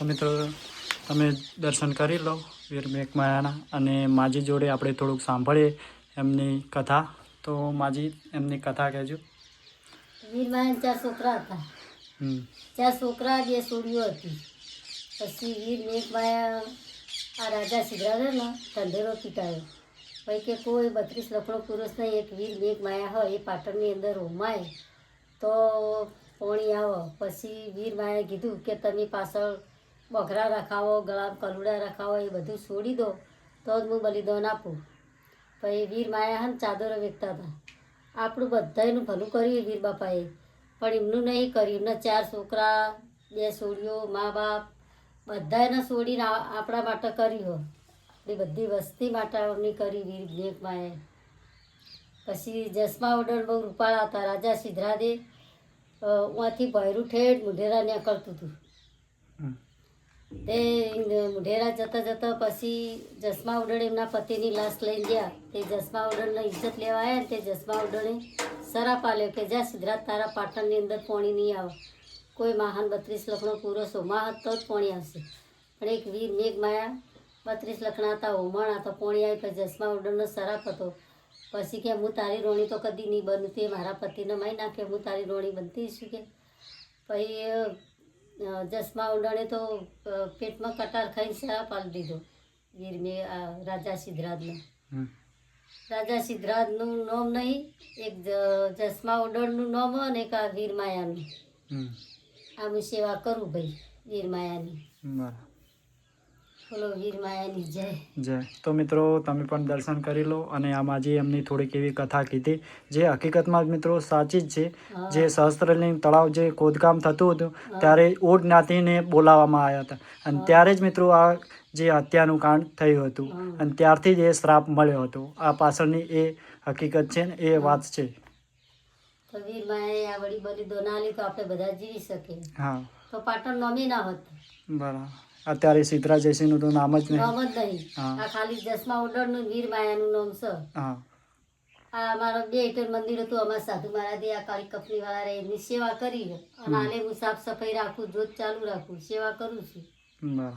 તો મિત્રો તમે દર્શન કરી લો વીર મેઘમાયાના અને માજી જોડે આપણે થોડુંક સાંભળીએ એમની કથા. તો માજી એમની કથા કહેજો. વીરમાયા ચાર છોકરા હતા. હમ. ચાર છોકરા બે છોડીઓ હતી. પછી વીર મેઘમાયા આ રાજા સિદ્ધરાજાનો ઢંઢેરો પીટાયો. પછી કે કોઈ બત્રીસ લખડો પુરુષ નહીં એક વીર મેઘમાયા હોય એ પાટણની અંદર હોમાય. તો પોણી આવો. પછી વીર માયાએ કીધું કે તમે પાછળ બકરા રખાવો ગળા કલુડા રખાવો, એ બધું છોડી દો, તો જ હું બલિદાન આપું. પછી વીર માયા હન ચાદરો વેચતા હતા. આપણું બધાયનું ભલું કર્યું વીર બાપાએ. પણ એમનું નહીં કર્યું. એમના ચાર છોકરા, બે છોડીઓ મા બાપ બધાને છોડીને આપણા માટે કર્યું એ બધી વસ્તી માટે એમની કરી વીર મેઘમાએ પછી જસમા ઓડર બહુ રૂપાળા હતા. રાજા સિદ્ધરાદે ઉંથી ભૈરું ઠેઠ મુઢેરા નીકળતું હતું. તે મુઢેરા જતા જતા પછી જસમા ઉડણ એમના પતિની લાશ લઈને ગયા. તે જસમા ઉડણને ઇજ્જત લેવા આવ્યા તે જસમા ઉડણે સરાપ આલ્યો કે જ્યાં સિદ્ધરાજ તારા પાટણની અંદર પોણી નહીં આવે. કોઈ મહાન બત્રીસ લખનો છો. હોમા તો જ પોણી આવશે. પણ એક વીર મેઘ માયા બત્રીસ લખણા હતા હોમણ હતા, પોણી આવી પછી જસમા ઉડણનો સરાપ હતો. પછી કે હું તારી રોણી તો કદી નહીં બનતી, મારા પતિને મારી નાખે હું તારી રોણી બનતી છું કે? પછી જસમા ઉંડાણે તો પેટમાં કટાર ખાઈને શા પાલ દીધો? ગીરમે આ રાજા સિદ્ધરાજનો. રાજા સિદ્ધરાજનું નામ નહીં એક જસમા ઉડણનું નામ અને એક આ વીરમાયાનું માયાનું હમ સેવા કરું ભાઈ વીરમાયાની બરાબર. જય. જય. તો મિત્રો તમે પણ દર્શન કરી લો અને આમાં જે એમની થોડીક એવી કથા કીધી જે હકીકતમાં મિત્રો સાચી જ છે. જે સહસ્ત્રલિંગ તળાવ જે ખોદકામ થતું હતું ત્યારે ઓટ જ્ઞાતિને બોલાવવામાં આવ્યા હતા. અને ત્યારે જ મિત્રો આ જે હત્યાનું કાંડ થયું હતું. અને ત્યારથી જ એ શ્રાપ મળ્યો હતો. આ પાછળની એ હકીકત છે ને એ વાત છે. તો વીર માયા આ વળી બલિદાન આલી તો આપણે બધા જીવી શકીએ. હા. તો પાટણ નોમી ના હોત. બરાબર. અત્યારે સિદ્ધરા જયસિંહનું તો નામ જ નામ જ નહીં. આ ખાલી જસમા નું વીર માયાનું નામ છે. હા. આ અમારો બે ઈટર મંદિર હતું અમારા સાધુ મહારાજે આ કાળી કપની વાળા રે એમની સેવા કરી. અને આને હું સાફ સફાઈ રાખું જોત ચાલુ રાખું સેવા કરું છું. બરાબર.